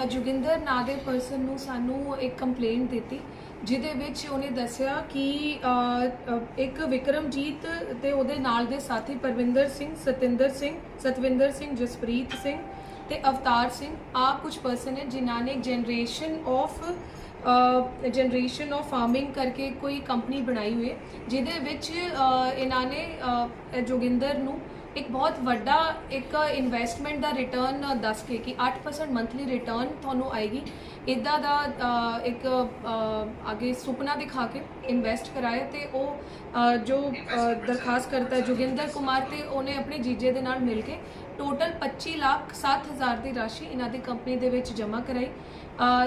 ਅ, ਜੋਗਿੰਦਰ ਨਾਂ ਦੇ ਪਰਸਨ ਨੂੰ ਸਾਨੂੰ ਇੱਕ ਕੰਪਲੇਂਟ ਦਿੱਤੀ ਜਿਹਦੇ ਵਿੱਚ ਉਹਨੇ ਦੱਸਿਆ ਕਿ ਇੱਕ ਵਿਕਰਮਜੀਤ ਤੇ ਉਹਦੇ ਨਾਲ ਦੇ ਸਾਥੀ ਪਰਵਿੰਦਰ ਸਿੰਘ ਸਤਿੰਦਰ ਸਿੰਘ ਸਤਵਿੰਦਰ ਸਿੰਘ ਜਸਪ੍ਰੀਤ ਸਿੰਘ ਤੇ ਅਵਤਾਰ ਸਿੰਘ ਆ ਕੁਝ ਪਰਸਨ ਹੈ ਜਿਨ੍ਹਾਂ ਨੇ generation of generation of farming ਕਰਕੇ ਕੋਈ ਕੰਪਨੀ ਬਣਾਈ ਹੋਈ ਹੈ ਜਿਹਦੇ ਵਿੱਚ ਇਹਨਾਂ ਨੇ ਜੋਗਿੰਦਰ ਨੂੰ ਇੱਕ ਬਹੁਤ ਵੱਡਾ ਇੱਕ ਇਨਵੈਸਟਮੈਂਟ ਦਾ ਰਿਟਰਨ ਦੱਸ ਕੇ ਕਿ 8% ਮੰਥਲੀ ਰਿਟਰਨ ਤੁਹਾਨੂੰ ਆਏਗੀ। ਇਦਾਂ ਦਾ ਇੱਕ ਅੱਗੇ ਸੁਪਨਾ ਦਿਖਾ ਕੇ ਇਨਵੈਸਟ ਕਰਾਇਆ ਤੇ ਉਹ ਜੋ ਦਰਖਾਸਤ ਕਰਤਾ ਜੋਗਿੰਦਰ ਕੁਮਾਰ ਤੇ ਉਹਨੇ ਆਪਣੇ ਜੀਜੇ ਦੇ ਨਾਲ ਮਿਲ ਕੇ ਟੋਟਲ 25 ਲੱਖ 7000 ਦੀ ਰਾਸ਼ੀ ਇਹਨਾਂ ਦੀ ਕੰਪਨੀ ਦੇ ਵਿੱਚ ਜਮ੍ਹਾਂ ਕਰਾਈ।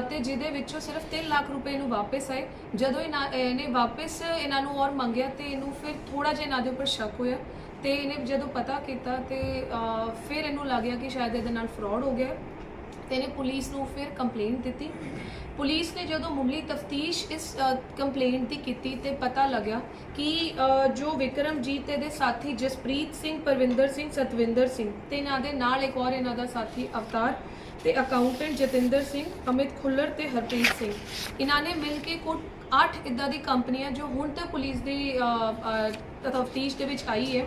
ਤੇ ਜਿਹਦੇ ਵਿੱਚੋਂ ਸਿਰਫ 3 ਲੱਖ ਰੁਪਏ ਨੂੰ ਵਾਪਸ ਆਏ। ਜਦੋਂ ਇਹਨਾਂ ਇਹਨੇ ਵਾਪਸ ਇਹਨਾਂ ਨੂੰ ਔਰ ਮੰਗਿਆ ਤੇ ਇਹਨੂੰ ਫਿਰ ਥੋੜਾ ਜਿਹਾ ਇਹਨਾਂ ਦੇ ਉੱਪਰ ਸ਼ੱਕ ਹੋਇਆ। ਤੇ ਇਹਨੇ ਜਦੋਂ ਪਤਾ ਕੀਤਾ ਤੇ ਫਿਰ ਇਹਨੂੰ ਲੱਗਿਆ ਕਿ ਸ਼ਾਇਦ ਇਹਦੇ ਨਾਲ ਫਰਾਡ ਹੋ ਗਿਆ ਹੈ। ਤੇ ਇਹਨੇ ਪੁਲਿਸ ਨੂੰ ਫਿਰ ਕੰਪਲੇਂਟ ਦਿੱਤੀ ਪੁਲਿਸ ਨੇ ਜਦੋਂ ਮੁੱਢਲੀ ਤਫਤੀਸ਼ ਇਸ ਕੰਪਲੇਂਟ ਦੀ ਕੀਤੀ ਤੇ ਪਤਾ ਲੱਗਿਆ ਕਿ ਜੋ ਵਿਕਰਮਜੀਤ ਤੇ ਦੇ ਸਾਥੀ ਜਸਪ੍ਰੀਤ ਸਿੰਘ, ਪਰਵਿੰਦਰ ਸਿੰਘ, ਸਤਵਿੰਦਰ ਸਿੰਘ ਤੇ ਇਹਨਾਂ ਦੇ ਨਾਲ ਇੱਕ ਹੋਰ ਇਹਨਾਂ ਦਾ ਸਾਥੀ ਅਵਤਾਰ ਤੇ ਅਕਾਊਂਟੈਂਟ ਜਤਿੰਦਰ ਸਿੰਘ, ਅਮਿਤ ਖੁੱਲਰ ਤੇ ਹਰਪ੍ਰੀਤ ਸਿੰਘ ਇਹਨਾਂ ਨੇ ਮਿਲ ਕੇ ਕੁੱਲ 8 ਇਦਾਂ ਦੀ ਕੰਪਨੀਆਂ ਜੋ ਹੁਣ ਤੱਕ ਪੁਲਿਸ ਦੀ ਤਫਤੀਸ਼ ਦੇ ਵਿੱਚ ਆਈ ਹੈ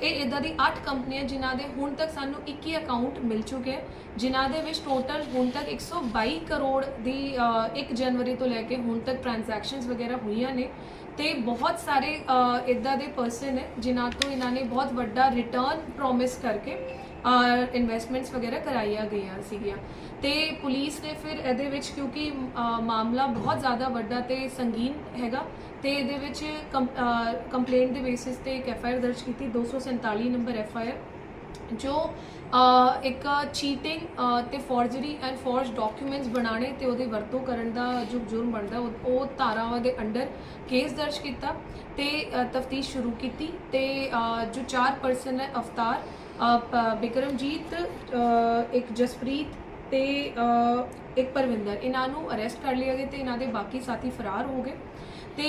ਇਹ ਇਦਾਂ ਦੀ 8 ਕੰਪਨੀਆਂ ਜਿਨ੍ਹਾਂ ਦੇ ਹੁਣ ਤੱਕ ਸਾਨੂੰ 21 ਅਕਾਊਂਟ ਮਿਲ ਚੁੱਕੇ ਹੈ ਜਿਨ੍ਹਾਂ ਦੇ ਵਿੱਚ ਟੋਟਲ ਹੁਣ ਤੱਕ 122 ਕਰੋੜ ਦੀ ਅ, 1 ਜਨਵਰੀ ਤੋਂ ਲੈ ਕੇ ਹੁਣ ਤੱਕ ਟ੍ਰਾਂਜੈਕਸ਼ਨਸ ਵਗੈਰਾ ਹੋਈਆਂ ਨੇ ਤੇ ਬਹੁਤ ਸਾਰੇ ਇਦਾਂ ਦੇ ਪਰਸਨ ਨੇ ਜਿਨ੍ਹਾਂ ਤੋਂ ਇਹਨਾਂ ਨੇ ਬਹੁਤ ਵੱਡਾ ਰਿਟਰਨ ਪ੍ਰੋਮਿਸ ਕਰਕੇ ਇਨਵੈਸਟਮੈਂਟਸ ਵਗੈਰਾ ਕਰਾਈਆਂ ਗਈਆਂ ਸੀਗੀਆਂ। ਤੇ ਪੁਲਿਸ ਨੇ ਫਿਰ ਇਹਦੇ ਵਿੱਚ ਕਿਉਂਕਿ ਮਾਮਲਾ ਬਹੁਤ ਜ਼ਿਆਦਾ ਵੱਡਾ ਤੇ ਸੰਗੀਨ ਹੈਗਾ, ਤੇ ਇਹਦੇ ਵਿੱਚ ਕੰਪਲੇਂਟ ਦੇ ਬੇਸਿਸ ਤੇ ਇੱਕ ਐਫ ਆਈ ਆਰ ਦਰਜ ਕੀਤੀ 247 ਨੰਬਰ ਐਫ ਆਈ ਆਰ ਜੋ ਇੱਕ ਚੀਟਿੰਗ ਤੇ ਫੋਰਜਰੀ ਐਂਡ ਫੋਰਜ ਡਾਕੂਮੈਂਟਸ ਬਣਾਉਣੇ ਤੇ ਉਹਦੀ ਵਰਤੋਂ ਕਰਨ ਦਾ ਜੋ ਜੁਰਮ ਬਣਦਾ, ਉਹ ਉਹ ਧਾਰਾਵਾਂ ਦੇ ਅੰਡਰ ਕੇਸ ਦਰਜ ਕੀਤਾ ਤੇ ਤਫਤੀਸ਼ ਸ਼ੁਰੂ ਕੀਤੀ ਤੇ ਜੋ ਚਾਰ ਪਰਸਨ ਹੈ, ਅਵਤਾਰ ਬਿਕਰਮਜੀਤ ਇੱਕ ਜਸਪ੍ਰੀਤ ਤੇ ਇੱਕ ਪਰਵਿੰਦਰ। ਇਹਨਾਂ ਨੂੰ ਅਰੈਸਟ ਕਰ ਲਿਆ ਗਿਆ ਤੇ ਇਹਨਾਂ ਦੇ ਬਾਕੀ ਸਾਥੀ ਫਰਾਰ ਹੋ ਗਏ। ਤੇ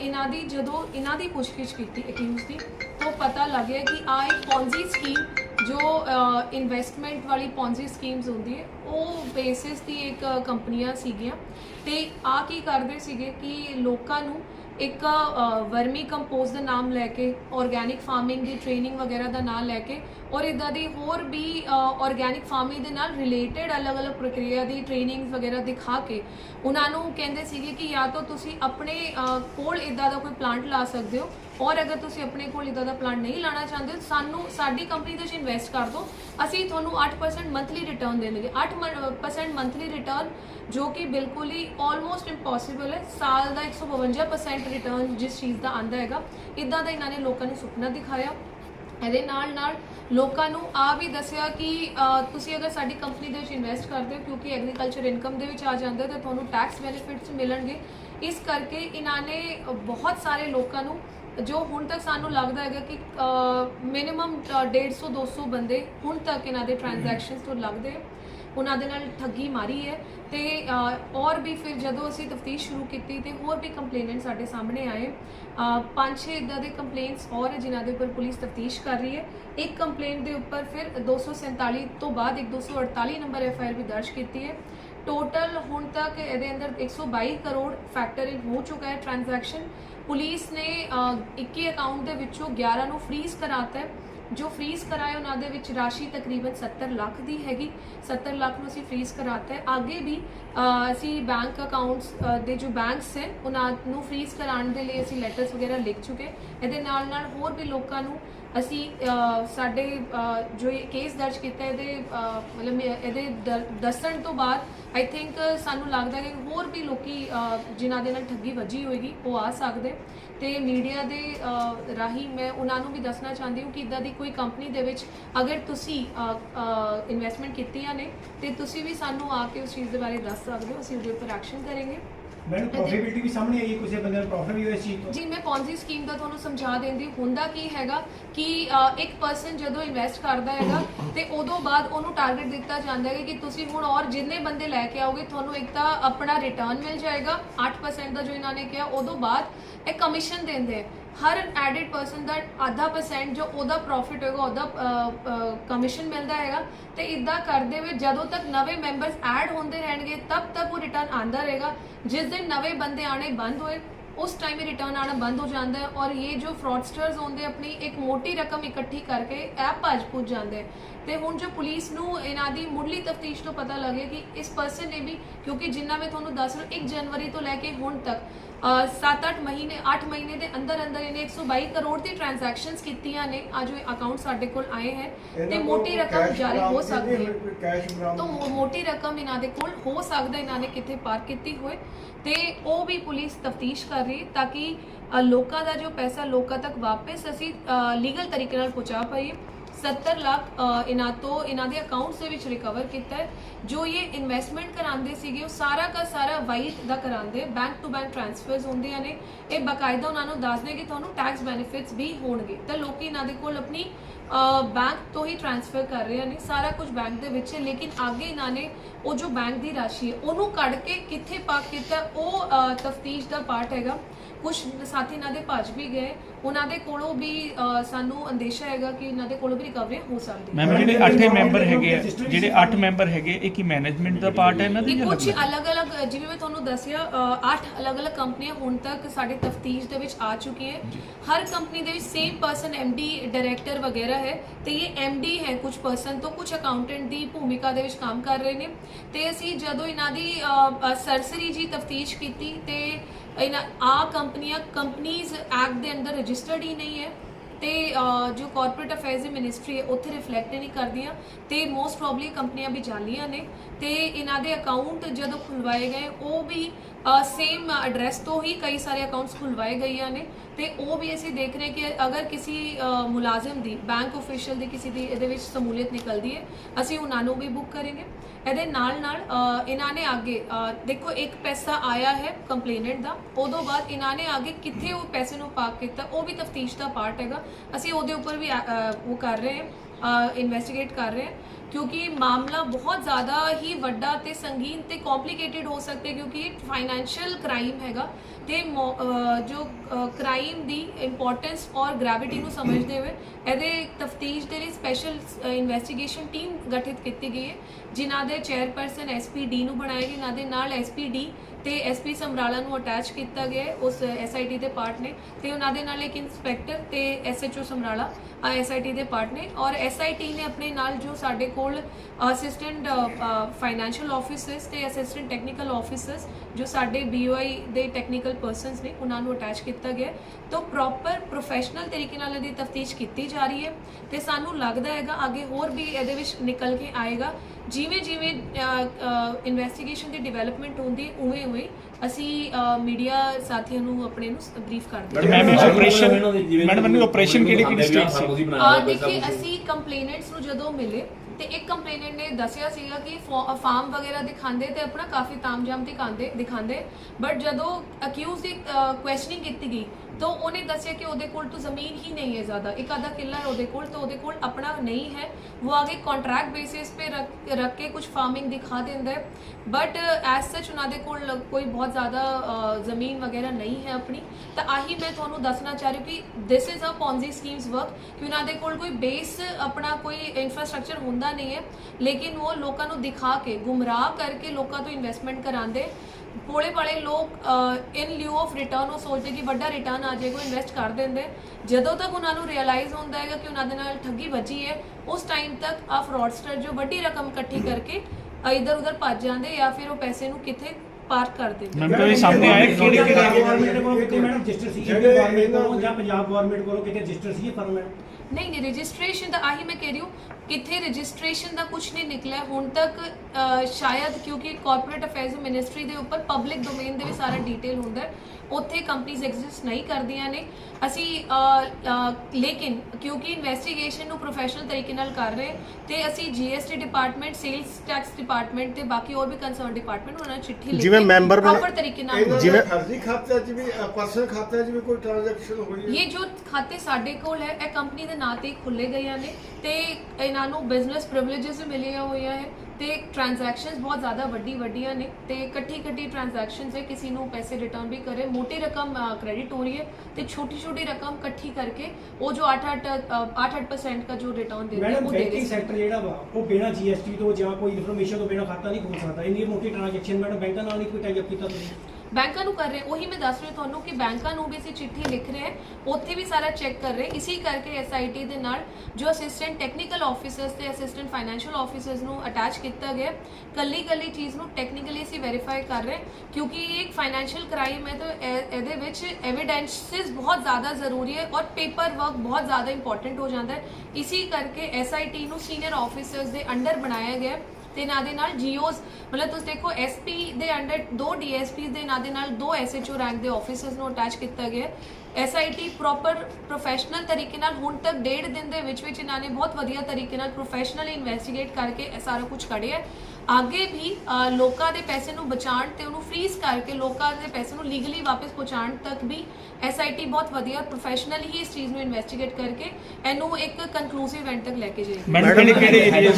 ਇਹਨਾਂ ਦੀ ਜਦੋਂ ਇਹਨਾਂ ਦੀ ਪੁੱਛਗਿੱਛ ਕੀਤੀ ਅਕਿਊਜ਼ ਦੀ, ਤਾਂ ਪਤਾ ਲੱਗਿਆ ਕਿ ਆ ਇੱਕ ਪੌਂਜੀ ਸਕੀਮ ਜੋ ਇਨਵੈਸਟਮੈਂਟ ਵਾਲੀ ਪੌਂਜੀ ਸਕੀਮਸ ਹੁੰਦੀ ਹੈ, ਉਹ ਬੇਸਿਸ ਦੀ ਇੱਕ ਕੰਪਨੀਆਂ ਸੀਗੀਆਂ। ਤੇ ਆ ਕੀ ਕਰਦੇ ਸੀਗੇ ਕਿ ਲੋਕਾਂ ਨੂੰ ਇੱਕ ਵਰਮੀ ਕੰਪੋਸਟ ਦਾ ਨਾਮ ਲੈ ਕੇ ਆਰਗੈਨਿਕ ਫਾਰਮਿੰਗ ਦੀ ਟ੍ਰੇਨਿੰਗ ਵਗੈਰਾ ਦਾ ਨਾਮ ਲੈ ਕੇ ਔਰ ਇਦਾਂ ਦੀ ਹੋਰ ਵੀ ਆਰਗੈਨਿਕ ਫਾਰਮਿੰਗ ਦੇ ਨਾਲ ਰਿਲੇਟਡ ਅਲੱਗ-ਅਲੱਗ ਪ੍ਰਕਿਰਿਆ ਦੀ ਟ੍ਰੇਨਿੰਗਸ ਵਗੈਰਾ ਦਿਖਾ ਕੇ ਉਹਨਾਂ ਨੂੰ ਕਹਿੰਦੇ ਸੀਗੇ ਕਿ ਜਾਂ ਤਾਂ ਤੁਸੀਂ ਆਪਣੇ ਕੋਲ ਇਦਾਂ ਦਾ ਕੋਈ ਪਲਾਂਟ ਲਾ ਸਕਦੇ ਹੋ ਔਰ ਅਗਰ ਤੁਸੀਂ ਆਪਣੇ ਕੋਲ ਇਦਾਂ ਦਾ ਪਲਾਂਟ ਨਹੀਂ ਲਾਣਾ ਚਾਹੁੰਦੇ, ਸਾਨੂੰ, ਸਾਡੀ ਕੰਪਨੀ ਦੇ ਵਿੱਚ ਇਨਵੈਸਟ ਕਰ ਦਿਓ। ਅਸੀਂ ਤੁਹਾਨੂੰ 8% ਮੰਥਲੀ ਰਿਟਰਨ ਦੇਣਗੇ। 8% ਮੰਥਲੀ ਰਿਟਰਨ ਜੋ ਕਿ ਬਿਲਕੁਲ ਹੀ ਆਲਮੋਸਟ ਇੰਪੋਸੀਬਲ ਹੈ। ਸਾਲ ਦਾ 152% ਰਿਟਰਨ ਜਿਸ ਚੀਜ਼ ਦਾ ਆਂਦਾ ਹੈਗਾ, ਇਦਾਂ ਦਾ ਇਹਨਾਂ ਨੇ ਲੋਕਾਂ ਨੂੰ ਸੁਪਨਾ ਦਿਖਾਇਆ। ਇਹਦੇ ਨਾਲ ਨਾਲ ਲੋਕਾਂ ਨੂੰ ਆ ਵੀ ਦੱਸਿਆ ਕਿ ਤੁਸੀਂ ਅਗਰ ਸਾਡੀ ਕੰਪਨੀ ਦੇ ਵਿੱਚ ਇਨਵੈਸਟ ਕਰਦੇ ਹੋ, ਕਿਉਂਕਿ ਐਗਰੀਕਲਚਰ ਇਨਕਮ ਦੇ ਵਿੱਚ ਆ ਜਾਂਦਾ ਤਾਂ ਤੁਹਾਨੂੰ ਟੈਕਸ ਬੈਨੀਫਿਟਸ ਮਿਲਣਗੇ। ਇਸ ਕਰਕੇ ਇਹਨਾਂ ਨੇ ਬਹੁਤ ਸਾਰੇ ਲੋਕਾਂ ਨੂੰ, ਜੋ ਹੁਣ ਤੱਕ ਸਾਨੂੰ ਲੱਗਦਾ ਹੈਗਾ ਕਿ ਮਿਨੀਮਮ 150 200 ਬੰਦੇ ਹੁਣ ਤੱਕ ਇਹਨਾਂ ਦੇ ਟ੍ਰਾਂਜੈਕਸ਼ਨਸ ਤੋਂ ਲੱਗਦੇ ਹੈ ਉਹਨਾਂ ਦੇ ਨਾਲ ਠੱਗੀ ਮਾਰੀ ਹੈ ਤੇ ਅ, ਔਰ ਵੀ ਫਿਰ ਜਦੋਂ ਅਸੀਂ ਤਫਤੀਸ਼ ਸ਼ੁਰੂ ਕੀਤੀ ਤੇ ਹੋਰ ਵੀ ਕੰਪਲੇਨੈਂਟ ਸਾਡੇ ਸਾਹਮਣੇ ਆਏ ਪੰਜ ਛੇ ਇਦਾਂ ਦੇ ਕੰਪਲੇਂਟਸ ਔਰ ਹੈ ਜਿਨ੍ਹਾਂ ਦੇ ਉੱਪਰ ਪੁਲਿਸ ਤਫਤੀਸ਼ ਕਰ ਰਹੀ ਹੈ। ਇੱਕ ਕੰਪਲੇਂਟ ਦੇ ਉੱਪਰ ਫਿਰ 247 ਤੋਂ ਬਾਅਦ ਇੱਕ 248 ਨੰਬਰ ਐਫ ਆਈ ਆਰ ਵੀ ਦਰਜ ਕੀਤੀ ਹੈ। ਟੋਟਲ ਹੁਣ ਤੱਕ ਇਹਦੇ ਅੰਦਰ 122 ਕਰੋੜ ਫੈਕਟਰ ਇਨ ਹੋ ਚੁੱਕਾ ਹੈ ਟ੍ਰਾਂਜੈਕਸ਼ਨ ਪੁਲਿਸ ਨੇ ਅ, 21 ਅਕਾਊਂਟ ਦੇ ਵਿੱਚੋਂ 11 ਨੂੰ ਫ੍ਰੀਜ਼ ਕਰਾਤਾ ਹੈ। ਜੋ ਫ੍ਰੀਜ਼ ਕਰਾਏ ਉਹਨਾਂ ਦੇ ਵਿੱਚ ਰਾਸ਼ੀ ਤਕਰੀਬਨ 70 ਲੱਖ ਦੀ ਹੈਗੀ। 70 ਲੱਖ ਨੂੰ ਅਸੀਂ ਫ੍ਰੀਜ਼ ਕਰਾਤਾ ਹੈ। ਅੱਗੇ ਵੀ ਅਸੀਂ ਬੈਂਕ ਅਕਾਊਂਟਸ ਦੇ ਜੋ ਬੈਂਕਸ ਹੈ ਉਹਨਾਂ ਨੂੰ ਫ੍ਰੀਜ਼ ਕਰਾਉਣ ਦੇ ਲਈ ਅਸੀਂ ਲੈਟਰਸ ਵਗੈਰਾ ਲਿਖ ਚੁੱਕੇ ਇਹਦੇ ਨਾਲ ਨਾਲ ਹੋਰ ਵੀ ਲੋਕਾਂ ਨੂੰ ਅਸੀਂ ਸਾਡੇ ਜੋ ਇਹ ਕੇਸ ਦਰਜ ਕੀਤਾ ਇਹਦੇ ਮਤਲਬ ਮੈਂ- ਇਹਦੇ ਦ- ਦੱਸਣ ਤੋਂ ਬਾਅਦ ਆਈ ਥਿੰਕ ਸਾਨੂੰ ਲੱਗਦਾ ਕਿ ਹੋਰ ਵੀ ਲੋਕੀ ਅ, ਜਿਨ੍ਹਾਂ ਦੇ ਨਾਲ ਠੱਗੀ ਵੱਜੀ ਹੋਏਗੀ ਉਹ ਆ ਸਕਦੇ। ਤੇ ਮੀਡੀਆ ਦੇ ਰਾਹੀਂ ਮੈਂ ਉਹਨਾਂ ਨੂੰ ਵੀ ਦੱਸਣਾ ਚਾਹੁੰਦੀ ਹਾਂ ਕਿ ਇਦਾਂ ਦੀ ਕੋਈ ਕੰਪਨੀ ਦੇ ਵਿੱਚ ਅਗਰ ਤੁਸੀਂ ਇਨਵੈਸਟਮੈਂਟ ਕੀਤੀਆਂ ਨੇ, ਤੇ ਤੁਸੀਂ ਵੀ ਸਾਨੂੰ ਆ ਕੇ ਉਸ ਚੀਜ਼ ਦੇ ਬਾਰੇ ਦੱਸ ਸਕਦੇ ਹੋ, ਅਸੀਂ ਉਹਦੇ ਉੱਪਰ ਐਕਸ਼ਨ ਕਰਾਂਗੇ। ਮੈਨੂੰ ਪ੍ਰੋਫਿਟੇਬਿਲਿਟੀ ਵੀ ਸਾਹਮਣੇ ਆਈ ਕਿਸੇ ਬੰਦੇ ਨੂੰ ਪ੍ਰੋਫਿਟ ਵੀ ਹੋਇਆ ਤੋਂ। ਜੀ ਮੈਂ ਪੌਂਜੀ ਸਕੀਮ ਦਾ ਤੁਹਾਨੂੰ ਸਮਝਾ ਦਿੰਦੀ ਹੁੰਦਾ ਕੀ ਹੈਗਾ ਕਿ ਅ, ਇੱਕ ਪਰਸਨ ਜਦੋਂ ਇਨਵੈਸਟ ਕਰਦਾ ਹੈਗਾ ਤੇ ਉਦੋਂ ਬਾਅਦ ਉਹਨੂੰ ਟਾਰਗੇਟ ਦਿੱਤਾ ਜਾਂਦਾ ਹੈ ਕਿ ਤੁਸੀਂ ਹੁਣ ਔਰ ਜਿੰਨੇ ਬੰਦੇ ਲੈ ਕੇ ਆਓਗੇ ਤੁਹਾਨੂੰ ਇੱਕ ਤਾਂ ਆਪਣਾ ਰਿਟਰਨ ਮਿਲ ਜਾਏਗਾ 8% ਦਾ ਜੋ ਇਹਨਾਂ ਨੇ ਕਿਹਾ ਉਦੋਂ ਬਾਅਦ ਇਹ ਕਮਿਸ਼ਨ ਦਿੰਦੇ ਹਰ ਐਡਿਡ ਪਰਸਨ ਦਾ ਆਧਾ ਪਰਸੈਂਟ ਜੋ ਉਹਦਾ ਪ੍ਰੋਫਿਟ ਹੋਏਗਾ, ਉਹਦਾ ਕਮਿਸ਼ਨ ਮਿਲਦਾ ਹੈਗਾ। ਤੇ ਇਦਾਂ ਕਰਦੇ ਹੋਏ ਜਦੋਂ ਤੱਕ ਨਵੇਂ ਮੈਂਬਰਸ ਐਡ ਹੁੰਦੇ ਰਹਿਣਗੇ, ਤਬ ਤੱਕ ਉਹ ਰਿਟਰਨ ਆਂਦਾ ਰਹੇਗਾ। ਜਿਸ ਦਿਨ ਨਵੇਂ ਬੰਦੇ ਆਣੇ ਬੰਦ ਹੋਏ, ਉਸ ਟਾਈਮ ਹੀ ਰਿਟਰਨ ਆਣਾ ਬੰਦ ਹੋ ਜਾਂਦਾ ਹੈ ਔਰ ਇਹ ਜੋ ਫਰਾਡਸਟਰਸ ਹੁੰਦੇ ਆਪਣੀ ਇੱਕ ਮੋਟੀ ਰਕਮ ਇਕੱਠੀ ਕਰਕੇ ਐਪ ਭੱਜ ਪੁੱਜ ਜਾਂਦੇ ਤੇ ਹੁਣ ਜੋ ਪੁਲਿਸ ਨੂੰ ਇਹਨਾਂ ਦੀ ਮੁੱਢਲੀ ਤਫਤੀਸ਼ ਤੋਂ ਪਤਾ ਲੱਗੇ ਕਿ ਇਸ ਪਰਸਨ ਨੇ ਵੀ, ਕਿਉਂਕਿ ਜਿੰਨਾ ਮੈਂ ਤੁਹਾਨੂੰ ਦੱਸ ਰਿਹਾ 1 ਜਨਵਰੀ ਤੋਂ ਲੈ ਕੇ ਹੁਣ ਤੱਕ 7-8 ਮਹੀਨੇ 8 ਮਹੀਨੇ ਦੇ ਅੰਦਰ ਅੰਦਰ ਇਹਨੇ 122 ਕਰੋੜ ਦੀ ਟ੍ਰਾਂਜੈਕਸ਼ਨਸ ਕੀਤੀਆਂ ਨੇ। ਅੱਜ ਉਹ ਅਕਾਊਂਟ ਸਾਡੇ ਕੋਲ ਆਏ ਹੈ ਤੇ ਮੋਟੀ ਰਕਮ ਜਾਰੀ ਹੋ ਸਕਦੀ ਹੈ। ਤੋਂ ਮੋਟੀ ਰਕਮ ਇਹਨਾਂ ਦੇ ਕੋਲ ਹੋ ਸਕਦਾ ਇਹਨਾਂ ਨੇ ਕਿੱਥੇ ਪਾਰ ਕੀਤੀ ਹੋਏ। ਤੇ ਉਹ ਵੀ ਪੁਲਿਸ ਤਫਤੀਸ਼ ਕਰ ਰਹੀ ਤਾਂ ਕਿ ਲੋਕਾਂ ਦਾ ਜੋ ਪੈਸਾ ਲੋਕਾਂ ਤੱਕ ਵਾਪਸ ਅਸੀਂ ਲੀਗਲ ਤਰੀਕੇ ਨਾਲ ਪਹੁੰਚਾ ਪਾਈਏ। 70 ਲੱਖ ਇਹਨਾਂ ਤੋਂ ਇਹਨਾਂ ਦੇ ਅਕਾਊਂਟਸ ਦੇ ਵਿੱਚ ਰਿਕਵਰ ਕੀਤਾ ਜੋ ਇਹ ਇਨਵੈਸਟਮੈਂਟ ਕਰਾਉਂਦੇ ਸੀਗੇ, ਉਹ ਸਾਰਾ ਦਾ ਸਾਰਾ ਵਾਈਟ ਦਾ ਕਰਾਉਂਦੇ ਬੈਂਕ ਟੂ ਬੈਂਕ ਟ੍ਰਾਂਸਫਰਸ ਹੁੰਦੀਆਂ ਨੇ। ਇਹ ਬਕਾਇਦਾ ਉਹਨਾਂ ਨੂੰ ਦੱਸਦੇ ਕਿ ਤੁਹਾਨੂੰ ਟੈਕਸ ਬੈਨੀਫਿਟਸ ਵੀ ਹੋਣਗੇ। ਤਾਂ ਲੋਕੀ ਇਹਨਾਂ ਦੇ ਕੋਲ ਆਪਣੀ ਬੈਂਕ ਤੋਂ ਹੀ ਟ੍ਰਾਂਸਫਰ ਕਰ ਰਹੇ ਨੇ। ਸਾਰਾ ਕੁਝ ਬੈਂਕ ਦੇ ਵਿੱਚ ਹੈ, ਲੇਕਿਨ ਅੱਗੇ ਇਹਨਾਂ ਨੇ ਉਹ ਜੋ ਬੈਂਕ ਦੀ ਰਾਸ਼ੀ ਹੈ, ਉਹਨੂੰ ਕੱਢ ਕੇ ਕਿੱਥੇ ਪਾਕ ਕੀਤਾ, ਉਹ ਤਫਤੀਸ਼ ਦਾ ਪਾਰਟ ਹੈਗਾ। ਕੁਝ ਸਾਥੀ ਇਹਨਾਂ ਦੇ ਭੱਜ ਵੀ ਗਏ ਉਹਨਾਂ ਦੇ ਕੋਲੋਂ ਵੀ ਸਾਨੂੰ ਅੰਦੇਸ਼ਾ ਹੈਗਾ ਕਿ ਇਹਨਾਂ ਦੇ ਕੋਲੋਂ ਵੀ ਰਿਕਵਰੀ ਹੋ ਸਕਦੀ ਹੈ ਮੈਮ ਜਿਹੜੇ 8 ਮੈਂਬਰ ਹੈਗੇ ਆ ਜਿਹੜੇ 8 ਮੈਂਬਰ ਹੈਗੇ ਇਹ ਕੀ ਮੈਨੇਜਮੈਂਟ ਦਾ ਪਾਰਟ ਹੈ ਇਹਨਾਂ ਦਾ ਇਹ ਜਾਂ ਕੁਝ ਅਲੱਗ-ਅਲੱਗ? ਅਲੱਗ-ਅਲੱਗ ਜਿਵੇਂ ਮੈਂ ਤੁਹਾਨੂੰ ਦੱਸਿਆ ਅ, ਅੱਠ ਅਲੱਗ-ਅਲੱਗ ਕੰਪਨੀਆਂ ਹੁਣ ਤੱਕ ਸਾਡੇ ਤਫਤੀਸ਼ ਦੇ ਵਿੱਚ ਆ ਚੁੱਕੀਆਂ ਹੈ। ਹਰ ਕੰਪਨੀ ਦੇ ਵਿੱਚ ਸੇਮ ਪਰਸਨ ਡੀ ਡਾਇਰੈਕਟਰ ਵਗੈਰਾ ਹੈ ਤੇ ਇਹ ਡੀ ਹੈ ਕੁਝ ਪਰਸਨ ਤੋਂ ਕੁਝ ਅਕਾਊਂਟੈਂਟ ਦੀ ਭੂਮਿਕਾ ਦੇ ਵਿੱਚ ਕੰਮ ਕਰ ਰਹੇ ਨੇ। ਤੇ ਅਸੀਂ ਜਦੋਂ ਇਹਨਾਂ ਦੀ ਸਰਸਰੀ ਜੀ ਤਫਤੀਸ਼ ਕੀਤੀ ਤੇ ਇਹਨਾਂ ਆ ਕੰਪਨੀਆਂ, ਕੰਪਨੀਜ਼ ਐਕਟ ਦੇ ਅੰਦਰ ਰਜਿਸਟਰਡ ਹੀ ਨਹੀਂ ਹੈ ਤੇ ਜੋ ਕਾਰਪੋਰੇਟ ਅਫੇਅਰਸ ਦੀ ਮਿਨਿਸਟਰੀ ਹੈ, ਉੱਥੇ ਰਿਫਲੈਕਟ ਨਹੀਂ ਕਰਦੀਆਂ ਤੇ ਮੋਸਟ ਪ੍ਰੋਬਬਲੀ ਕੰਪਨੀਆਂ ਵੀ ਜਾਲੀਆਂ ਨੇ ਤੇ ਇਹਨਾਂ ਦੇ ਅਕਾਊਂਟ ਜਦੋਂ ਖੁਲਵਾਏ ਗਏ, ਉਹ ਵੀ ਸੇਮ ਐਡਰੈਸ ਤੋਂ ਹੀ ਕਈ ਸਾਰੇ ਅਕਾਊਂਟਸ ਖੁਲਵਾਏ ਗਈਆਂ ਨੇ ਤੇ ਉਹ ਵੀ ਅਸੀਂ ਦੇਖ ਰਹੇ ਕਿ ਅਗਰ ਕਿਸੇ ਮੁਲਾਜ਼ਮ ਦੀ ਬੈਂਕ ਅਫੀਸ਼ੀਅਲ ਦੀ ਕਿਸੇ ਦੀ ਇਹਦੇ ਵਿੱਚ ਸਮੂਲੀਅਤ ਨਿਕਲਦੀ ਹੈ ਅਸੀਂ ਉਹਨਾਂ ਨੂੰ ਵੀ ਬੁੱਕ ਕਰਾਂਗੇ। ਇਹਦੇ ਨਾਲ ਨਾਲ ਇਹਨਾਂ ਨੇ ਅੱਗੇ ਅ, ਦੇਖੋ ਇੱਕ ਪੈਸਾ ਆਇਆ ਹੈ ਕੰਪਲੇਨੈਂਟ ਦਾ ਉਦੋਂ ਬਾਅਦ ਇਹਨਾਂ ਨੇ ਅੱਗੇ ਕਿੱਥੇ ਉਹ ਪੈਸੇ ਨੂੰ ਪਾਕ ਕੀਤਾ ਉਹ ਵੀ ਤਫਤੀਸ਼ ਦਾ ਪਾਰਟ ਹੈਗਾ। ਅਸੀਂ ਉਹਦੇ ਉੱਪਰ ਵੀ ਉਹ ਕਰ ਰਹੇ ਹਾਂ। ਇਨਵੈਸਟੀਗੇਟ ਕਰ ਰਹੇ ਹਾਂ, ਕਿਉਂਕਿ ਮਾਮਲਾ ਬਹੁਤ ਜ਼ਿਆਦਾ ਹੀ ਵੱਡਾ ਤੇ ਸੰਗੀਨ ਤੇ ਕੰਪਲਿਕੇਟਿਡ ਹੋ ਸਕਦਾ ਕਿਉਂਕਿ ਇਹ ਫਾਈਨੈਂਸ਼ੀਅਲ ਕ੍ਰਾਈਮ ਹੈਗਾ ਤੇ ਮੋ- ਜੋ ਕ੍ਰਾਈਮ ਦੀ ਇੰਪੋਰਟੈਂਸ ਔਰ ਗ੍ਰੈਵਿਟੀ ਨੂੰ ਸਮਝਦੇ ਹੋਏ ਇਹਦੇ ਤਫਤੀਸ਼ ਦੇ ਲਈ ਸਪੈਸ਼ਲ ਇਨਵੈਸਟੀਗੇਸ਼ਨ ਟੀਮ ਗਠਿਤ ਕੀਤੀ ਗਈ ਹੈ, ਜਿਨ੍ਹਾਂ ਦੇ ਚੇਅਰਪਰਸਨ ਐਸਪੀਡੀ ਨੂੰ ਬਣਾਇਆ ਗਿਆ ਇਹਨਾਂ ਦੇ ਨਾਲ ਐਸਪੀਡੀ ਤੇ ਐਸਪੀ ਸਮਰਾਲਾ ਨੂੰ ਅਟੈਚ ਕੀਤਾ ਗਿਆ ਹੈ, ਉਸ ਐਸਆਈਟੀ ਦੇ ਪਾਰਟ ਨੇ ਤੇ ਉਹਨਾਂ ਦੇ ਨਾਲ ਇੱਕ ਇਨਸਪੈਕਟਰ ਤੇ ਐਸਐਚਓ ਸਮਰਾਲਾ ਐਸਆਈਟੀ ਦੇ ਪਾਰਟ ਨੇ ਔਰ ਐਸਆਈਟੀ ਨੇ ਆਪਣੇ ਨਾਲ ਜੋ ਸਾਡੇ ਕੋਲ ਅਸਿਸਟੈਂਟ ਫਾਈਨੈਂਸ਼ੀਅਲ ਆਫਿਸਰਸ ਤੇ ਅਸਿਸਟੈਂਟ ਟੈਕਨੀਕਲ ਆਫਿਸਰਸ ਜੋ ਸਾਡੇ ਬੀਓਆਈ ਦੇ ਟੈਕਨੀਕਲ ਪਰਸਨਸ ਨੇ ਉਹਨਾਂ ਨੂੰ ਅਟੈਚ ਕੀਤਾ ਗਿਆ ਤਾਂ ਪ੍ਰੋਪਰ ਪ੍ਰੋਫੈਸ਼ਨਲ ਤਰੀਕੇ ਨਾਲ ਇਹਦੀ ਤਫਤੀਸ਼ ਕੀਤੀ ਜਾ ਰਹੀ ਹੈ ਤੇ ਸਾਨੂੰ ਲੱਗਦਾ ਹੈਗਾ ਅੱਗੇ ਹੋਰ ਵੀ ਇਹਦੇ ਵਿੱਚ ਨਿਕਲ ਕੇ ਆਏਗਾ। ਜਿਵੇਂ ਜਿਵੇਂ ਇਨਵੈਸਟੀਗੇਸ਼ਨ ਦੀ ਡਿਵੈਲਪਮੈਂਟ ਹੁੰਦੀ ਉਵੇਂ ਉਵੇਂ ਅਸੀਂ ਮੀਡੀਆ ਸਾਥੀਆਂ ਨੂੰ ਆਪਣੇ ਨੂੰ ਬਰੀਫ ਕਰਦੇ ਮੈਮ ਇਹ operation- ਮੈਡਮ, ਇਹ operation ਕਿਹੜੀ- ਕਿਹੜੀ state ਸੀ? ਆ ਦੇਖੀ ਅਸੀਂ ਕੰਪਲੇਨੈਂਟਸ ਨੂੰ ਜਦੋਂ ਮਿਲੇ ਤੇ ਇੱਕ ਕੰਪਲੇਨੈਂਟ ਨੇ ਦੱਸਿਆ ਸੀਗਾ ਕਿ ਫਾਰਮ ਵਗੈਰਾ ਦਿਖਾਉਂਦੇ ਤੇ ਆਪਣਾ ਕਾਫੀ ਤਾਮਝਾਮ ਦਿਖਾਉਂਦੇ ਦਿਖਾਉਂਦੇ ਬਟ ਜਦੋਂ ਅਕਿਊਜ਼ ਦੀ ਕੁਐਸਚਨਿੰਗ ਕੀਤੀ ਗਈ ਤਾਂ ਉਹਨੇ ਦੱਸਿਆ ਕਿ ਉਹਦੇ ਕੋਲ ਤੋਂ ਜ਼ਮੀਨ ਹੀ ਨਹੀਂ ਹੈ ਜ਼ਿਆਦਾ। ਇੱਕ ਅੱਧਾ ਕਿੱਲਾ ਹੈ ਉਹਦੇ ਕੋਲ, ਤਾਂ ਉਹਦੇ ਕੋਲ ਆਪਣਾ ਨਹੀਂ ਹੈ। ਉਹ ਆਗੇ ਕੰਟਰੈਕਟ ਬੇਸਿਸ ਤੇ ਰੱਖ ਕੇ ਕੁਝ ਫਾਰਮਿੰਗ ਦਿਖਾ ਦਿੰਦਾ ਹੈ। ਬਟ ਐਸ ਸੱਚ ਉਹਨਾਂ ਦੇ ਕੋਲ ਕੋਈ ਬਹੁਤ ਜ਼ਿਆਦਾ ਜ਼ਮੀਨ ਵਗੈਰਾ ਨਹੀਂ ਹੈ ਆਪਣੀ। ਤਾਂ ਆਹੀ ਮੈਂ ਤੁਹਾਨੂੰ ਦੱਸਣਾ ਚਾਹ ਰਹੀ ਕਿ this is a Ponzi schemes work ਕਿ ਉਹਨਾਂ ਦੇ ਕੋਲ ਕੋਈ ਬੇਸ ਆਪਣਾ ਕੋਈ ਇਨਫਰਾਸਟ੍ਰਕਚਰ ਹੁੰਦਾ ਨਹੀਂ ਹੈ। ਲੇਕਿਨ ਉਹ ਲੋਕਾਂ ਨੂੰ ਦਿਖਾ ਕੇ, ਗੁੰਮਰਾਹ ਕਰਕੇ ਲੋਕਾਂ ਤੋਂ ਇਨਵੈਸਟਮੈਂਟ ਕਰਾਉਂਦੇ। ਭੋਲੇ ਭਾਲੇ ਲੋਕ ਇਨ ਲਿਊ ਆਫ ਰਿਟਰਨ ਉਹ ਸੋਚਦੇ ਕਿ ਵੱਡਾ ਰਿਟਰਨ ਆ ਜਾਏਗਾ ਇਨਵੈਸਟ ਕਰ ਦਿੰਦੇ। ਜਦੋਂ ਤੱਕ ਉਹਨਾਂ ਨੂੰ ਰਿਅਲਾਈਜ਼ ਹੁੰਦਾ ਹੈਗਾ ਕਿ ਉਹਨਾਂ ਦੇ ਨਾਲ ਠੱਗੀ ਵੱਜੀ ਹੈ ਉਸ ਟਾਈਮ ਤੱਕ ਆ ਫਰਾਡਸਟਰ ਜੋ ਵੱਡੀ ਰਕਮ ਇਕੱਠੀ ਕਰਕੇ ਇਧਰ ਉਧਰ ਭੱਜ ਜਾਂਦੇ ਜਾਂ ਫਿਰ ਉਹ ਪੈਸੇ ਨੂੰ ਕਿੱਥੇ ਪਾਰਕ ਕਰ ਦਿੰਦੇ। ਮੈਮ ਕੋਈ ਸਾਹਮਣੇ ਆਇਆ ਕਿਹੜੇ ਕਿਹੜੇ ਗਵਰਨਮੈਂਟ ਕੋਲ ਕਿਤੇ ਮੈਡਮ ਰਜਿਸਟਰ ਸੀ ਜਿਹੜੇ ਗਵਰਨਮੈਂਟ ਕੋਲੋਂ ਜਾਂ ਪੰਜਾਬ ਗਵਰਨਮੈਂਟ ਕੋਲੋਂ ਕਿਤੇ ਰਜਿਸਟਰ ਸੀ ਫਰਮ ਮੈਡਮ ਨਹੀਂ ਨਹੀਂ ਰਜਿਸਟ੍ਰੇਸ਼ਨ ਦਾ ਆਹੀ ਮੈਂ ਕਹਿ ਰਹੀ ਹੂੰ ਕਿੱਥੇ ਰਜਿਸਟ੍ਰੇਸ਼ਨ ਦਾ ਕੁਝ ਨਹੀਂ ਨਿਕਲਿਆ। ਹੁਣ ਤੱਕ ਸ਼ਾਇਦ ਕਿਉਂਕਿ ਕਾਰਪੋਰੇਟ ਅਫੇਅਰਸ ਮਿਨਿਸਟਰੀ ਦੇ ਉੱਪਰ ਪਬਲਿਕ ਡੋਮੇਨ ਦੇ ਵਿੱਚ ਸਾਰਾ ਡਿਟੇਲ ਹੁੰਦਾ ਉੱਥੇ ਕੰਪਨੀਆਂ ਐਗਜ਼ਿਸਟ ਨਹੀਂ ਕਰਦੀਆਂ ਨੇ। ਅਸੀਂ ਲੇਕਿਨ ਕਿਉਂਕਿ ਇਨਵੈਸਟੀਗੇਸ਼ਨ ਨੂੰ ਪ੍ਰੋਫੈਸ਼ਨਲ ਤਰੀਕੇ ਨਾਲ ਕਰ ਰਹੇ ਤੇ ਅਸੀਂ GST department sales tax department ਤੇ ਬਾਕੀ ਹੋਰ ਵੀ ਕੰਸਰਨ ਡਿਪਾਰਟਮੈਂਟ ਉਹਨਾਂ ਨੂੰ ਚਿੱਠੀ ਲਿਖ ਜਿਵੇਂ ਮੈਂਬਰ proper ਤਰੀਕੇ ਨਾਲ ਜਿਵੇਂ- ਫਰਜ਼ੀ ਖਾਤੇ 'ਚ ਵੀ ਪਰਸਨਲ ਖਾਤੇ 'ਚ ਵੀ ਕੋਈ ਟ੍ਰਾਂਜੈਕਸ਼ਨ ਹੋਈ ਹੈ? ਇਹ ਜੋ ਖਾਤੇ ਸਾਡੇ ਕੋਲ ਹੈ ਇਹ ਕੰਪਨੀ ਦੇ ਨਾਂ ਤੇ ਖੁੱਲੇ ਗਏ ਨੇ ਤੇ ਇਹਨਾਂ ਨੂੰ ਬਿਜ਼ਨਸ ਪ੍ਰਿਵਿਲੇजेस ਮਿਲੀਆਂ ਹੋਈਆਂ ਹੈ ਤੇ ਟ੍ਰਾਂਜੈਕਸ਼ਨਸ ਬਹੁਤ ਜ਼ਿਆਦਾ ਵੱਡੀ ਵੱਡੀਆਂ ਨੇ ਤੇ ਇਕੱਠੀ ਇਕੱਠੀ ਟ੍ਰਾਂਜੈਕਸ਼ਨਸ ਹੈ ਕਿਸੇ ਨੂੰ ਪੈਸੇ ਰਿਟਰਨ ਵੀ ਕਰੇ ਮੋਟੀ ਰਕਮ ਕ੍ਰੈਡਿਟ ਹੋ ਰਹੀ ਹੈ ਤੇ ਛੋਟੀ ਛੋਟੀ ਰਕਮ ਇਕੱਠੀ ਕਰਕੇ ਉਹ ਜੋ 8-8 8-8% ਦਾ ਜੋ ਰਿਟਰਨ ਦੇ ਰਹੇ ਮੈਡਮ ਉਹ ਦੇ ਰਹੇ ਸੈਕਟਰ ਜਿਹੜਾ ਵਾ ਉਹ ਬਿਨਾਂ ਜੀਐਸਟੀ ਤੋਂ ਜਾਂ ਕੋਈ ਇਨਫੋਰਮੇਸ਼ਨ ਤੋਂ ਬਿਨਾਂ ਖਾਤਾ ਨਹੀਂ ਖੋਲ ਸਕਦਾ। ਇੰਨੀ ਮੋਟੀ ਟ੍ਰਾਂਜੈਕਸ਼ਨ ਮੈਡਮ ਬੈਂਕਾਂ ਨਾਲ ਨਹੀਂ ਕੋਈ ਟਾਈ ਅਪ ਕੀਤਾ ਤੁਸੀਂ। ਬੈਂਕਾਂ ਨੂੰ ਕਰ ਰਹੇ ਉਹੀ ਮੈਂ ਦੱਸ ਰਹੀ ਤੁਹਾਨੂੰ ਕਿ ਬੈਂਕਾਂ ਨੂੰ ਵੀ ਅਸੀਂ ਚਿੱਠੀ ਲਿਖ ਰਹੇ ਹਾਂ। ਉੱਥੇ ਵੀ ਸਾਰਾ ਚੈੱਕ ਕਰ ਰਹੇ ਇਸੇ ਕਰਕੇ ਐਸਆਈਟੀ ਦੇ ਨਾਲ ਜੋ ਅਸਿਸਟੈਂਟ ਟੈਕਨੀਕਲ ਆਫੀਸਰਸ ਤੇ ਅਸਿਸਟੈਂਟ ਫਾਈਨੈਂਸ਼ੀਅਲ ਆਫੀਸਰਸ ਨੂੰ ਅਟੈਚ ਕੀਤਾ ਗਿਆ ਕੱਲੀ ਕੱਲੀ ਚੀਜ਼ ਨੂੰ ਟੈਕਨੀਕਲੀ ਅਸੀਂ ਵੈਰੀਫਾਈ ਕਰ ਰਹੇ ਕਿਉਂਕਿ ਇਹ ਇੱਕ ਫਾਈਨੈਂਸ਼ੀਅਲ ਕ੍ਰਾਈਮ ਹੈ, ਤਾਂ ਇਹ- ਇਹਦੇ ਵਿੱਚ ਐਵੀਡੈਂਸਸ ਬਹੁਤ ਜ਼ਿਆਦਾ ਜ਼ਰੂਰੀ ਹੈ ਔਰ ਪੇਪਰ ਵਰਕ ਬਹੁਤ ਜ਼ਿਆਦਾ ਇੰਪੋਰਟੈਂਟ ਹੋ ਜਾਂਦਾ ਹੈ। ਇਸੇ ਕਰਕੇ ਐਸਆਈਟੀ ਨੂੰ ਸੀਨੀਅਰ ਆਫੀਸਰਸ ਦੇ ਅੰਡਰ ਬਣਾਇਆ ਗਿਆ ਤੇ ਨਾਲ ਦੇ ਨਾਲ ਜੀਓਸ ਮਤਲਬ ਤੁਸੀਂ ਦੇਖੋ ਐਸਪੀ ਦੇ ਅੰਡਰ ਦੋ ਡੀਐਸਪੀ ਦੇ ਨਾਲ ਦੇ ਨਾਲ ਦੋ ਐਸਐਚਓ ਰੈਂਕ ਦੇ ਆਫੀਸਰਸ ਨੂੰ ਅਟੈਚ ਕੀਤਾ ਗਿਆ ਐਸਆਈਟੀ ਪ੍ਰੋਪਰ ਪ੍ਰੋਫੈਸ਼ਨਲ ਤਰੀਕੇ ਨਾਲ ਹੁਣ ਤੱਕ ਡੇਢ ਦਿਨ ਦੇ ਵਿੱਚ ਵਿੱਚ ਇਹਨਾਂ ਨੇ ਬਹੁਤ ਵਧੀਆ ਤਰੀਕੇ ਨਾਲ ਪ੍ਰੋਫੈਸ਼ਨਲ ਇਨਵੈਸਟੀਗੇਟ ਕਰਕੇ ਸਾਰਾ ਕੁਝ ਕੱਢਿਆ ਅੱਗੇ ਵੀ ਲੋਕਾਂ ਦੇ ਪੈਸੇ ਨੂੰ ਬਚਾਉਣ ਤੇ ਉਹਨੂੰ ਫ੍ਰੀਜ਼ ਕਰਕੇ ਲੋਕਾਂ ਦੇ ਪੈਸੇ ਨੂੰ ਲੀਗਲੀ ਵਾਪਸ ਪਹੁੰਚਾਉਣ ਤੱਕ ਵੀ ਐਸਆਈਟੀ ਬਹੁਤ ਵਧੀਆ ਪ੍ਰੋਫੈਸ਼ਨਲੀ ਹੀ ਇਸ ਚੀਜ਼ ਨੂੰ ਇਨਵੈਸਟੀਗੇਟ ਕਰਕੇ ਇਹਨੂੰ ਇੱਕ ਕਨਕਲੂਸਿਵ ਐਂਡ ਤੱਕ ਲੈ ਕੇ ਜਾਏਗੀ ਮੈਡਮ ਕਿਹੜੇ ਕਿਹੜੇ ਏਰੀਆ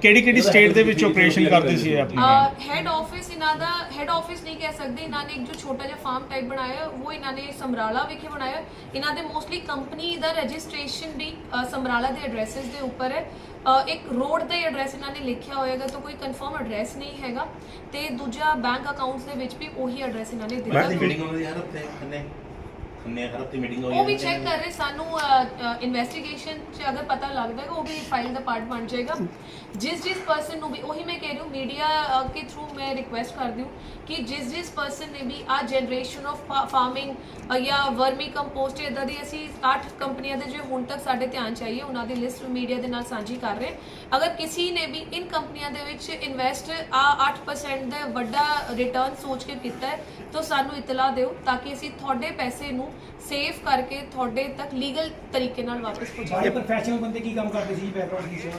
ਕਿਹੜੀ ਕਿਹੜੀ ਸਟੇਟ ਦੇ ਵਿੱਚ ਆਪਰੇਸ਼ਨ ਕਰਦੇ ਸੀ ਇਹ ਆਪਣੀ? ਹੈਡ ਆਫਿਸ ਇਹਨਾਂ ਦਾ ਹੈਡ ਆਫਿਸ ਨਹੀਂ ਕਹਿ ਸਕਦੇ ਇਹਨਾਂ ਨੇ ਇੱਕ ਜੋ ਛੋਟਾ ਜਿਹਾ ਫਾਰਮ ਟਾਈਪ ਬਣਾਇਆ ਉਹ ਇਹਨਾਂ ਨੇ ਸਮਰਾਲਾ ਵਿਖੇ ਬਣਾਇਆ। ਇਹਨਾਂ ਦੇ ਮੋਸਟਲੀ ਕੰਪਨੀ ਦਾ ਰਜਿਸਟ੍ਰੇਸ਼ਨ ਵੀ ਸਮਰਾਲਾ ਦੇ ਐਡਰੈਸਸ ਦੇ ਉੱਪਰ ਹੈ ਅ, ਇੱਕ ਰੋਡ ਦਾ ਐਡਰੈਸ ਇਹਨਾਂ ਨੇ ਲਿਖਿਆ ਹੋਏਗਾ ਤਾਂ ਕੋਈ ਕਨਫਰਮ ਐਡਰੈਸ ਨਹੀਂ ਹੈਗਾ ਤੇ ਦੂਜਾ ਬੈਂਕ ਅਕਾਊਂਟਸ ਦੇ ਵਿੱਚ ਵੀ ਉਹੀ ਐਡਰੈਸ ਇਹਨਾਂ ਨੇ ਦਿੱਤਾ। ਮੈਡਮ ਦੀ ਮੀਟਿੰਗ ਹੋਈ ਹਰ ਹਫ਼ਤੇ ਖੰਨੇ ਖੰਨੇ ਹਰ ਹਫ਼ਤੇ ਮੀਟਿੰਗ ਹੋਈ ਉਹ ਵੀ ਚੈੱਕ ਕਰ ਰਹੇ ਸਾਨੂੰ ਇਨਵੈਸਟੀਗੇਸ਼ਨ ਚ ਅਗਰ ਪਤਾ ਲੱਗਦਾ ਹੈ ਉਹ ਵੀ ਫਾਈਲ ਦਾ ਪਾਰਟ ਬਣ ਜਾਏਗਾ। ਜਿਸ ਜਿਸ ਪਰਸਨ ਨੂੰ ਵੀ ਉਹੀ ਮੈਂ ਕਹਿ ਰਹੀ ਹੂੰ ਮੀਡੀਆ ਕੇ ਥਰੂ ਮੈਂ ਰਿਕੁਐਸਟ ਕਰਦੀ ਹੂੰ ਕਿ ਜਿਸ ਜਿਸ ਪਰਸਨ ਨੇ ਵੀ ਆ ਜਨਰੇਸ਼ਨ ਆਫ ਫਾਰਮਿੰਗ ਜਾਂ ਵਰਮੀ ਕੰਪੋਸਟ ਇਦਾਂ ਦੀ ਅਸੀਂ 8 ਕੰਪਨੀਆਂ ਦੇ ਜੋ ਹੁਣ ਤੱਕ ਸਾਡੇ ਧਿਆਨ ਚ ਆਈ ਹੈ ਉਹਨਾਂ ਦੀ ਲਿਸਟ ਮੀਡੀਆ ਦੇ ਨਾਲ ਸਾਂਝੀ ਕਰ ਰਹੇ ਅਗਰ ਕਿਸੇ ਨੇ ਵੀ ਇਨ ਕੰਪਨੀਆਂ ਦੇ ਵਿੱਚ ਇਨਵੈਸਟ ਆ 8% ਦਾ ਵੱਡਾ ਰਿਟਰਨ ਸੋਚ ਕੇ ਕੀਤਾ ਹੈ ਤਾਂ ਸਾਨੂੰ ਇਤਲਾ ਦਿਓ ਤਾਂ ਕਿ ਅਸੀਂ ਤੁਹਾਡੇ ਪੈਸੇ ਨੂੰ ਸੇਵ ਕਰਕੇ ਤੁਹਾਡੇ ਤੱਕ ਲੀਗਲ ਤਰੀਕੇ ਨਾਲ ਵਾਪਸ ਪਹੁੰਚਾਈਏ ਪ੍ਰੋਫੈਸ਼ਨਲ ਬੰਦੇ ਕੀ ਕੰਮ ਕਰਦੇ ਸੀ ਬੈਕਗ੍ਰਾਉਂਡ ਕੀ ਸੀ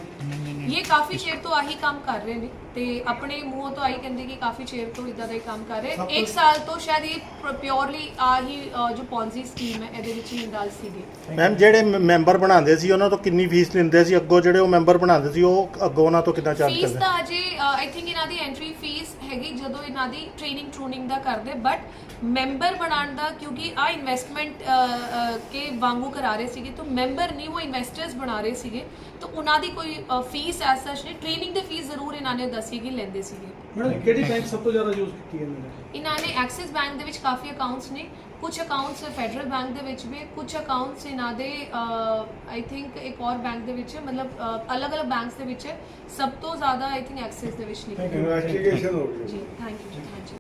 ਇਹ ਕਾਫੀ ਚਿਰ ਤੋਂ ਆਹੀ ਕੰਮ ਕਰ ਰਹੇ ਨੇ ਤੇ ਆਪਣੇ ਮੂੰਹੋਂ ਤੋਂ ਆਹੀ ਕਹਿੰਦੇ ਕਿ ਕਾਫੀ ਚਿਰ ਤੋਂ ਇਦਾਂ ਦਾ ਹੀ ਕੰਮ ਕਰ ਰਹੇ। ਇੱਕ ਸਾਲ ਤੋਂ ਸ਼ਾਇਦ ਇਹ ਪਿਓਰਲੀ ਆਹੀ ਜੋ ਪੌਂਜ਼ੀ ਸਕੀਮ ਹੈ ਇਹਦੇ ਵਿੱਚ ਹੀ ਇੰਡਲ ਸੀਗੇ। ਮੈਮ ਜਿਹੜੇ ਮੈਂਬਰ ਬਣਾਉਂਦੇ ਸੀ ਉਹਨਾਂ ਤੋਂ ਕਿੰਨੀ ਫੀਸ ਲੈਂਦੇ ਸੀ? ਅੱਗੋਂ ਜਿਹੜੇ ਉਹ ਮੈਂਬਰ ਬਣਾਉਂਦੇ ਸੀ ਉਹ ਅੱਗੋਂ ਉਹਨਾਂ ਤੋਂ ਕਿੰਨਾ ਚਾਰਜ ਫੀਸ ਕਰਦੇ? ਤਾਂ ਅਜੇ ਆਈ ਥਿੰਕ ਇਹਨਾਂ ਦੀ ਐਂਟਰੀ ਫੀਸ ਹੈਗੀ ਜਦੋਂ ਇਹਨਾਂ ਦੀ ਟ੍ਰੇਨਿੰਗ ਟਰੂਨਿੰਗ ਦਾ ਕਰਦੇ ਬਟ ਮੈਂਬਰ ਬਣਾਉਣ ਦਾ ਕਿਉਂਕਿ ਆ ਇਨਵੈਸਟਮੈਂਟ ਕੇ ਵਾਂਗੂ ਕਰਾ ਰਹੇ ਸੀਗੇ ਤਾਂ ਮੈਂਬਰ ਨਹੀਂ ਉਹ ਇਨਵੈਸਟਰਸ ਬਣਾ ਰਹੇ ਸੀਗੇ ਤਾਂ ਉਹਨਾਂ ਦੀ ਕੋਈ ਫੀਸ ਐਸ ਸੱਚ ਨਹੀਂ ਟ੍ਰੇਨਿੰਗ ਦੀ ਫੀਸ ਜ਼ਰੂਰ ਇਹਨਾਂ ਨੇ ਦੱਸੀ ਕਿ ਲੈਂਦੇ ਸੀਗੇ। ਮੈਡਮ ਕਿਹੜੀ ਬੈਂਕ ਸਭ ਤੋਂ ਜ਼ਿਆਦਾ ਯੂਜ਼ ਕੀਤੀ ਹੈ ਇਹਨਾਂ ਨੇ? ਐਕਸਿਸ ਬੈਂਕ ਦੇ ਵਿੱਚ ਕਾਫੀ ਅਕਾਊਂਟਸ ਨੇ ਕੁਝ ਅਕਾਊਂਟਸ ਫੈਡਰਲ ਬੈਂਕ ਦੇ ਵਿੱਚ ਵੀ ਕੁਝ ਅਕਾਊਂਟਸ ਇਹਨਾਂ ਦੇ ਆਈ ਥਿੰਕ ਇੱਕ ਹੋਰ ਬੈਂਕ ਦੇ ਵਿੱਚ ਹੈ, ਮਤਲਬ ਅਲੱਗ-ਅਲੱਗ ਬੈਂਕਸ ਦੇ ਵਿੱਚ ਹੈ। ਸਭ ਤੋਂ ਜ਼ਿਆਦਾ ਆਈ ਥਿੰਕ ਐਕਸਿਸ ਦੇ ਵਿੱਚ ਨਿਕਲੀ। ਇਨਵੈਸਟੀਗੇਸ਼ਨ ਹੋ ਗਈ ਜੀ ਥੈਂਕ ਯੂ ਜੀ